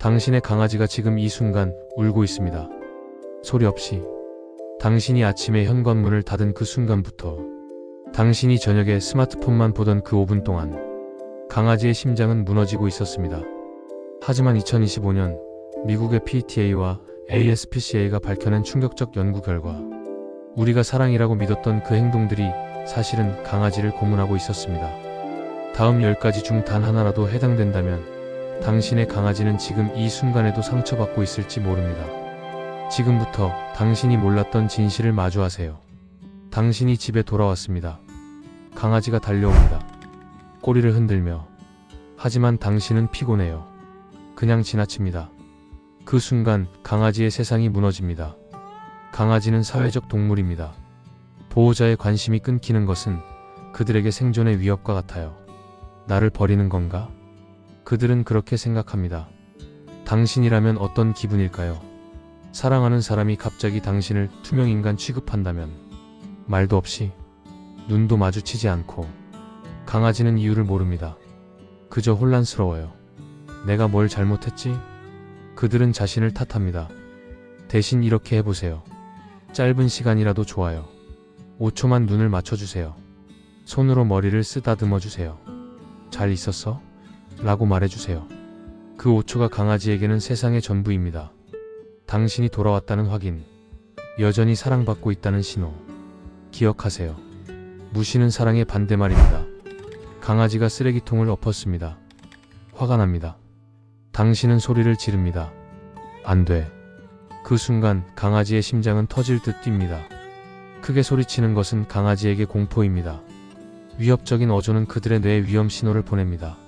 당신의 강아지가 지금 이 순간 울고 있습니다. 소리 없이. 당신이 아침에 현관문을 닫은 그 순간부터 당신이 저녁에 스마트폰만 보던 그 5분 동안 강아지의 심장은 무너지고 있었습니다. 하지만 2025년 미국의 PTA와 ASPCA가 밝혀낸 충격적 연구 결과 우리가 사랑이라고 믿었던 그 행동들이 사실은 강아지를 고문하고 있었습니다. 다음 10가지 중 단 하나라도 해당된다면 당신의 강아지는 지금 이 순간에도 상처받고 있을지 모릅니다. 지금부터 당신이 몰랐던 진실을 마주하세요. 당신이 집에 돌아왔습니다. 강아지가 달려옵니다. 꼬리를 흔들며. 하지만 당신은 피곤해요. 그냥 지나칩니다. 그 순간 강아지의 세상이 무너집니다. 강아지는 사회적 동물입니다. 보호자의 관심이 끊기는 것은 그들에게 생존의 위협과 같아요. 나를 버리는 건가? 그들은 그렇게 생각합니다. 당신이라면 어떤 기분일까요? 사랑하는 사람이 갑자기 당신을 투명인간 취급한다면 말도 없이 눈도 마주치지 않고 강아지는 이유를 모릅니다. 그저 혼란스러워요. 내가 뭘 잘못했지? 그들은 자신을 탓합니다. 대신 이렇게 해보세요. 짧은 시간이라도 좋아요. 5초만 눈을 맞춰주세요. 손으로 머리를 쓰다듬어 주세요. 잘 있었어? 라고 말해주세요. 그 5초가 강아지에게는 세상의 전부입니다. 당신이 돌아왔다는 확인, 여전히 사랑받고 있다는 신호. 기억하세요. 무시는 사랑의 반대말입니다. 강아지가 쓰레기통을 엎었습니다. 화가 납니다. 당신은 소리를 지릅니다. 안 돼. 그 순간 강아지의 심장은 터질 듯 뜁니다. 크게 소리치는 것은 강아지에게 공포입니다. 위협적인 어조는 그들의 뇌에 위험 신호를 보냅니다.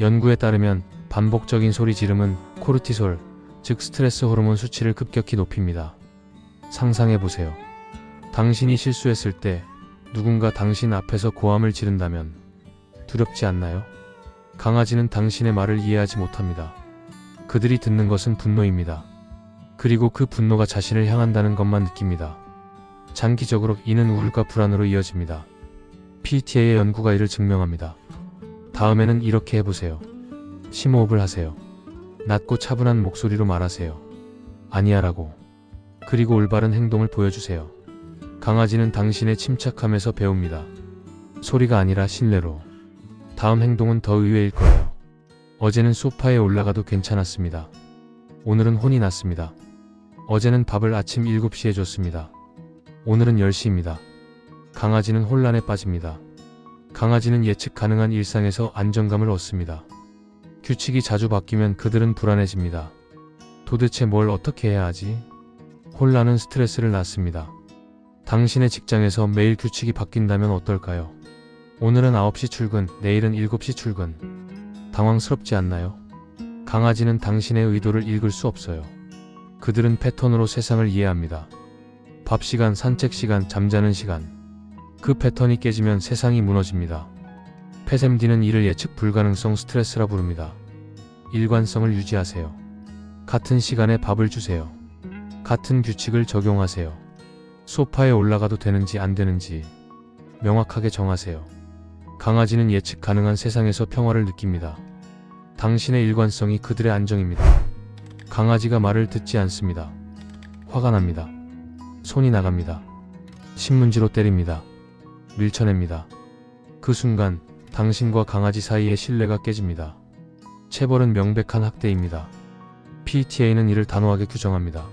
연구에 따르면 반복적인 소리 지름은 코르티솔, 즉 스트레스 호르몬 수치를 급격히 높입니다. 상상해 보세요. 당신이 실수했을 때 누군가 당신 앞에서 고함을 지른다면 두렵지 않나요? 강아지는 당신의 말을 이해하지 못합니다. 그들이 듣는 것은 분노입니다. 그리고 그 분노가 자신을 향한다는 것만 느낍니다. 장기적으로 이는 우울과 불안으로 이어집니다. PTA의 연구가 이를 증명합니다. 다음에는 이렇게 해보세요. 심호흡을 하세요. 낮고 차분한 목소리로 말하세요. 아니야 라고. 그리고 올바른 행동을 보여주세요. 강아지는 당신의 침착함에서 배웁니다. 소리가 아니라 신뢰로. 다음 행동은 더 의외일 거예요. 어제는 소파에 올라가도 괜찮았습니다. 오늘은 혼이 났습니다. 어제는 밥을 아침 7시에 줬습니다. 오늘은 10시입니다. 강아지는 혼란에 빠집니다. 강아지는 예측 가능한 일상에서 안정감을 얻습니다. 규칙이 자주 바뀌면 그들은 불안해집니다. 도대체 뭘 어떻게 해야 하지? 혼란은 스트레스를 낳습니다. 당신의 직장에서 매일 규칙이 바뀐다면 어떨까요? 오늘은 9시 출근, 내일은 7시 출근. 당황스럽지 않나요? 강아지는 당신의 의도를 읽을 수 없어요. 그들은 패턴으로 세상을 이해합니다. 밥 시간, 산책 시간, 잠자는 시간. 그 패턴이 깨지면 세상이 무너집니다. 패샘디는 이를 예측 불가능성 스트레스라 부릅니다. 일관성을 유지하세요. 같은 시간에 밥을 주세요. 같은 규칙을 적용하세요. 소파에 올라가도 되는지 안 되는지 명확하게 정하세요. 강아지는 예측 가능한 세상에서 평화를 느낍니다. 당신의 일관성이 그들의 안정입니다. 강아지가 말을 듣지 않습니다. 화가 납니다. 손이 나갑니다. 신문지로 때립니다. 밀쳐냅니다. 그 순간 당신과 강아지 사이의 신뢰가 깨집니다. 체벌은 명백한 학대입니다. PTA는 이를 단호하게 규정합니다.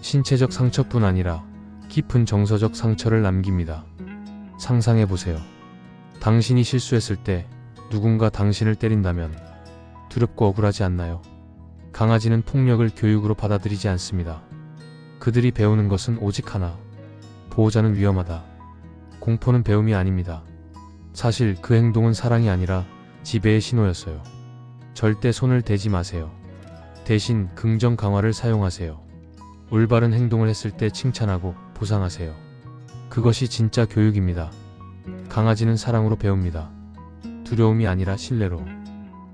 신체적 상처뿐 아니라 깊은 정서적 상처를 남깁니다. 상상해 보세요. 당신이 실수했을 때 누군가 당신을 때린다면 두렵고 억울하지 않나요? 강아지는 폭력을 교육으로 받아들이지 않습니다. 그들이 배우는 것은 오직 하나. 보호자는 위험하다. 공포는 배움이 아닙니다. 사실 그 행동은 사랑이 아니라 지배의 신호였어요. 절대 손을 대지 마세요. 대신 긍정 강화를 사용하세요. 올바른 행동을 했을 때 칭찬하고 보상하세요. 그것이 진짜 교육입니다. 강아지는 사랑으로 배웁니다. 두려움이 아니라 신뢰로.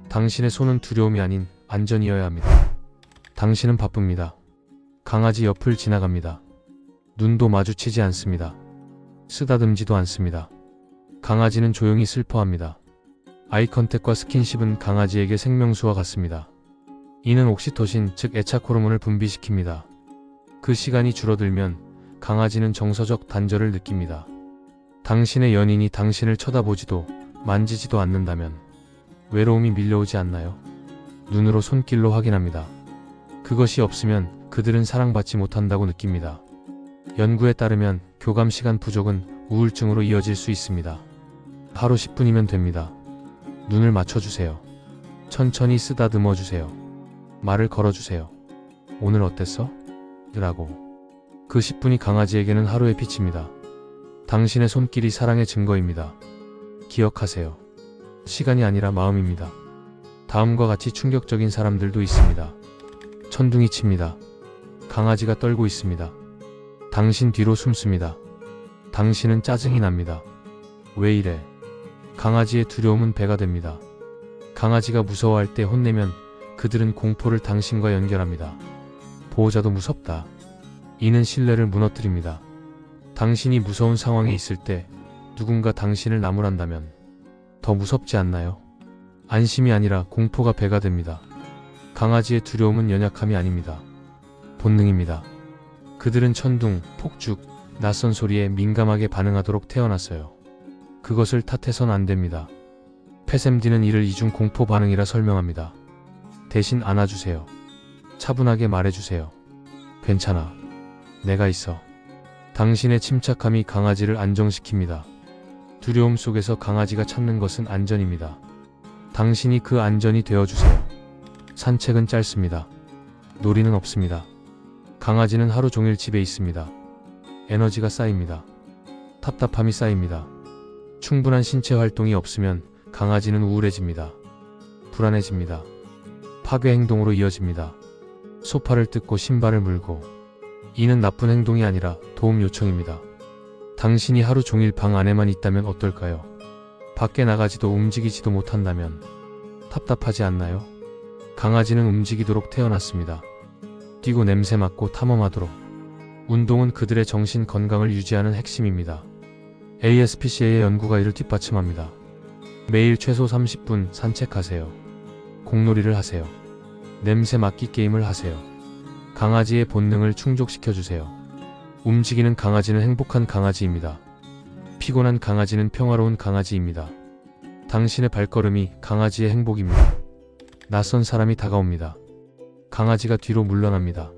당신의 손은 두려움이 아닌 안전이어야 합니다. 당신은 바쁩니다. 강아지 옆을 지나갑니다. 눈도 마주치지 않습니다. 쓰다듬지도 않습니다. 강아지는 조용히 슬퍼합니다. 아이 컨택과 스킨십은 강아지에게 생명수와 같습니다. 이는 옥시토신 즉 애착 호르몬을 분비시킵니다. 그 시간이 줄어들면 강아지는 정서적 단절을 느낍니다. 당신의 연인이 당신을 쳐다보지도 만지지도 않는다면 외로움이 밀려오지 않나요? 눈으로 손길로 확인합니다. 그것이 없으면 그들은 사랑받지 못한다고 느낍니다. 연구에 따르면 교감 시간 부족은 우울증으로 이어질 수 있습니다. 하루 10분이면 됩니다. 눈을 맞춰주세요. 천천히 쓰다듬어 주세요. 말을 걸어주세요. 오늘 어땠어? 라고. 그 10분이 강아지에게는 하루의 빛입니다. 당신의 손길이 사랑의 증거입니다. 기억하세요. 시간이 아니라 마음입니다. 다음과 같이 충격적인 사람들도 있습니다. 천둥이 칩니다. 강아지가 떨고 있습니다. 당신 뒤로 숨습니다. 당신은 짜증이 납니다. 왜 이래? 강아지의 두려움은 배가 됩니다. 강아지가 무서워할 때 혼내면 그들은 공포를 당신과 연결합니다. 보호자도 무섭다. 이는 신뢰를 무너뜨립니다. 당신이 무서운 상황에 있을 때 누군가 당신을 나무란다면 더 무섭지 않나요? 안심이 아니라 공포가 배가 됩니다. 강아지의 두려움은 연약함이 아닙니다. 본능입니다. 그들은 천둥, 폭죽, 낯선 소리에 민감하게 반응하도록 태어났어요. 그것을 탓해선 안 됩니다. 패샘디는 이를 이중 공포 반응이라 설명합니다. 대신 안아주세요. 차분하게 말해주세요. 괜찮아. 내가 있어. 당신의 침착함이 강아지를 안정시킵니다. 두려움 속에서 강아지가 찾는 것은 안전입니다. 당신이 그 안전이 되어주세요. 산책은 짧습니다. 놀이는 없습니다. 강아지는 하루 종일 집에 있습니다. 에너지가 쌓입니다. 답답함이 쌓입니다. 충분한 신체 활동이 없으면 강아지는 우울해집니다. 불안해집니다. 파괴 행동으로 이어집니다. 소파를 뜯고 신발을 물고 이는 나쁜 행동이 아니라 도움 요청입니다. 당신이 하루 종일 방 안에만 있다면 어떨까요? 밖에 나가지도 움직이지도 못한다면 답답하지 않나요? 강아지는 움직이도록 태어났습니다. 뛰고 냄새 맡고 탐험하도록. 운동은 그들의 정신 건강을 유지하는 핵심입니다. ASPCA의 연구가 이를 뒷받침합니다. 매일 최소 30분 산책하세요. 공놀이를 하세요. 냄새 맡기 게임을 하세요. 강아지의 본능을 충족시켜 주세요. 움직이는 강아지는 행복한 강아지입니다. 피곤한 강아지는 평화로운 강아지입니다. 당신의 발걸음이 강아지의 행복입니다. 낯선 사람이 다가옵니다. 강아지가 뒤로 물러납니다.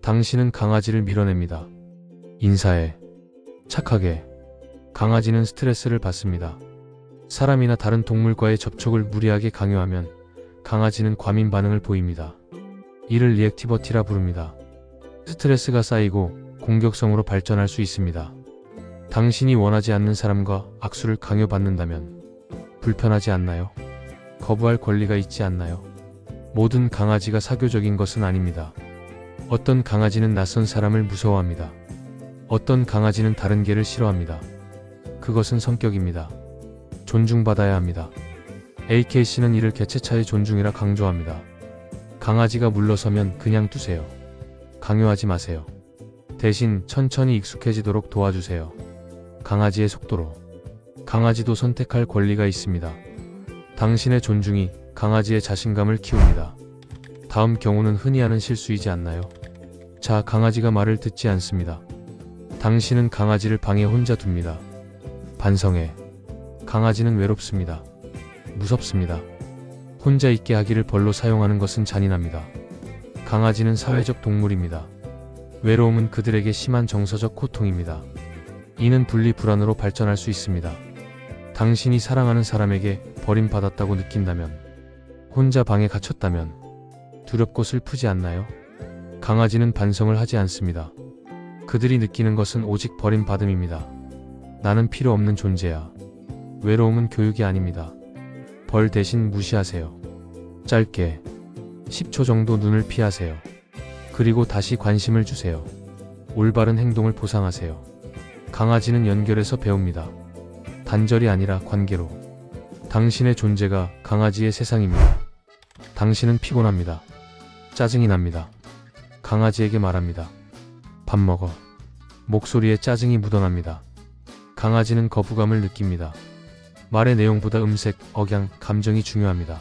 당신은 강아지를 밀어냅니다. 인사해. 착하게. 강아지는 스트레스를 받습니다. 사람이나 다른 동물과의 접촉을 무리하게 강요하면 강아지는 과민 반응을 보입니다. 이를 리액티버티라 부릅니다. 스트레스가 쌓이고 공격성으로 발전할 수 있습니다. 당신이 원하지 않는 사람과 악수를 강요받는다면 불편하지 않나요? 거부할 권리가 있지 않나요? 모든 강아지가 사교적인 것은 아닙니다. 어떤 강아지는 낯선 사람을 무서워합니다. 어떤 강아지는 다른 개를 싫어합니다. 그것은 성격입니다. 존중받아야 합니다. AKC는 이를 개체차의 존중이라 강조합니다. 강아지가 물러서면 그냥 두세요. 강요하지 마세요. 대신 천천히 익숙해지도록 도와주세요. 강아지의 속도로. 강아지도 선택할 권리가 있습니다. 당신의 존중이 강아지의 자신감을 키웁니다. 다음 경우는 흔히 하는 실수이지 않나요? 자, 강아지가 말을 듣지 않습니다. 당신은 강아지를 방에 혼자 둡니다. 반성해. 강아지는 외롭습니다. 무섭습니다. 혼자 있게 하기를 벌로 사용하는 것은 잔인합니다. 강아지는 사회적 동물입니다. 외로움은 그들에게 심한 정서적 고통입니다. 이는 분리 불안으로 발전할 수 있습니다. 당신이 사랑하는 사람에게 버림받았다고 느낀다면, 혼자 방에 갇혔다면, 두렵고 슬프지 않나요? 강아지는 반성을 하지 않습니다. 그들이 느끼는 것은 오직 버림받음입니다. 나는 필요 없는 존재야. 외로움은 교육이 아닙니다. 벌 대신 무시하세요. 짧게 10초 정도 눈을 피하세요. 그리고 다시 관심을 주세요. 올바른 행동을 보상하세요. 강아지는 연결해서 배웁니다. 단절이 아니라 관계로. 당신의 존재가 강아지의 세상입니다. 당신은 피곤합니다. 짜증이 납니다. 강아지에게 말합니다. 밥 먹어. 목소리에 짜증이 묻어납니다. 강아지는 거부감을 느낍니다. 말의 내용보다 음색, 억양, 감정이 중요합니다.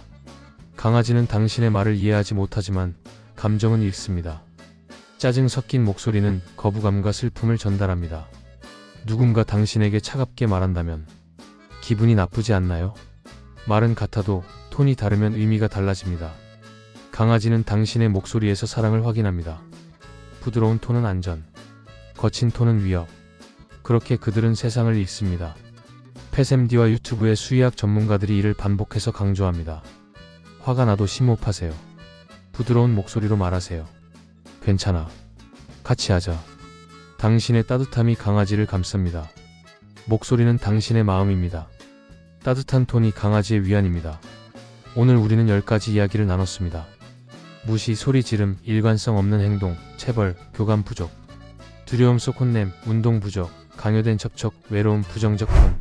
강아지는 당신의 말을 이해하지 못하지만 감정은 읽습니다. 짜증 섞인 목소리는 거부감과 슬픔을 전달합니다. 누군가 당신에게 차갑게 말한다면 기분이 나쁘지 않나요? 말은 같아도 톤이 다르면 의미가 달라집니다. 강아지는 당신의 목소리에서 사랑을 확인합니다. 부드러운 톤은 안전, 거친 톤은 위협. 그렇게 그들은 세상을 읽습니다. 패샘디와 유튜브의 수의학 전문가들이 이를 반복해서 강조합니다. 화가 나도 심호흡하세요. 부드러운 목소리로 말하세요. 괜찮아. 같이 하자. 당신의 따뜻함이 강아지를 감쌉니다. 목소리는 당신의 마음입니다. 따뜻한 톤이 강아지의 위안입니다. 오늘 우리는 10가지 이야기를 나눴습니다. 무시, 소리 지름, 일관성 없는 행동, 체벌, 교감 부족, 두려움 속 혼냄, 운동 부족, 강요된 접촉, 외로움, 부정적 톤.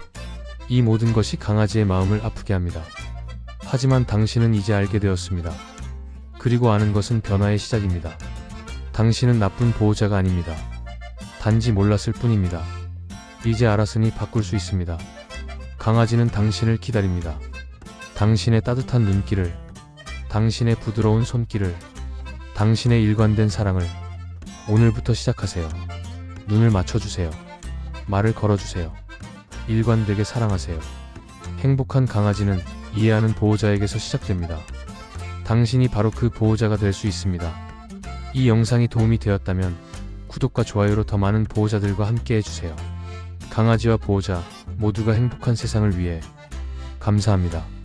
이 모든 것이 강아지의 마음을 아프게 합니다. 하지만 당신은 이제 알게 되었습니다. 그리고 아는 것은 변화의 시작입니다. 당신은 나쁜 보호자가 아닙니다. 단지 몰랐을 뿐입니다. 이제 알았으니 바꿀 수 있습니다. 강아지는 당신을 기다립니다. 당신의 따뜻한 눈길을, 당신의 부드러운 손길을, 당신의 일관된 사랑을 오늘부터 시작하세요. 눈을 맞춰주세요. 말을 걸어주세요. 일관되게 사랑하세요. 행복한 강아지는 이해하는 보호자에게서 시작됩니다. 당신이 바로 그 보호자가 될 수 있습니다. 이 영상이 도움이 되었다면 구독과 좋아요로 더 많은 보호자들과 함께 해주세요. 강아지와 보호자 모두가 행복한 세상을 위해 감사합니다.